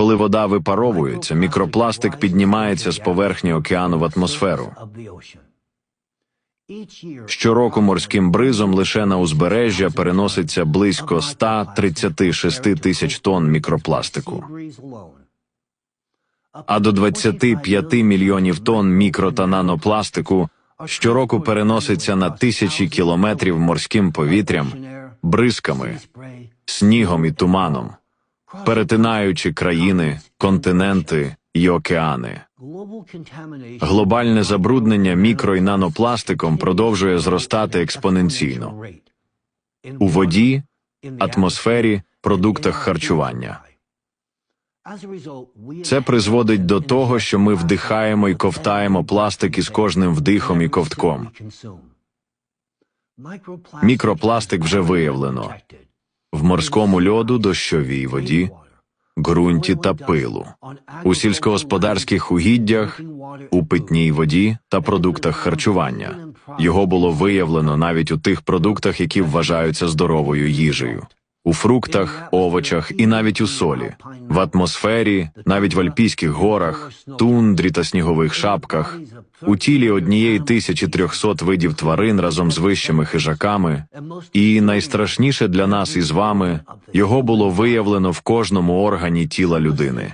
Коли вода випаровується, мікропластик піднімається з поверхні океану в атмосферу. Щороку морським бризом лише на узбережжя переноситься близько 136 тисяч тонн мікропластику, а до 25 мільйонів тонн мікро та нанопластику щороку переноситься на тисячі кілометрів морським повітрям, бризками, снігом і туманом, перетинаючи країни, континенти і океани. Глобальне забруднення мікро і нанопластиком продовжує зростати експоненційно у воді, атмосфері, продуктах харчування. Це призводить до того, що ми вдихаємо і ковтаємо пластик із кожним вдихом і ковтком. Мікропластик вже виявлено в морському льоду, дощовій воді, ґрунті та пилу, у сільськогосподарських угіддях, у питній воді та продуктах харчування. Його було виявлено навіть у тих продуктах, які вважаються здоровою їжею. У фруктах, овочах і навіть у солі, в атмосфері, навіть в Альпійських горах, тундрі та снігових шапках, у тілі однієї тисячі трьохсот видів тварин разом з вищими хижаками, і найстрашніше для нас із вами його було виявлено в кожному органі тіла людини.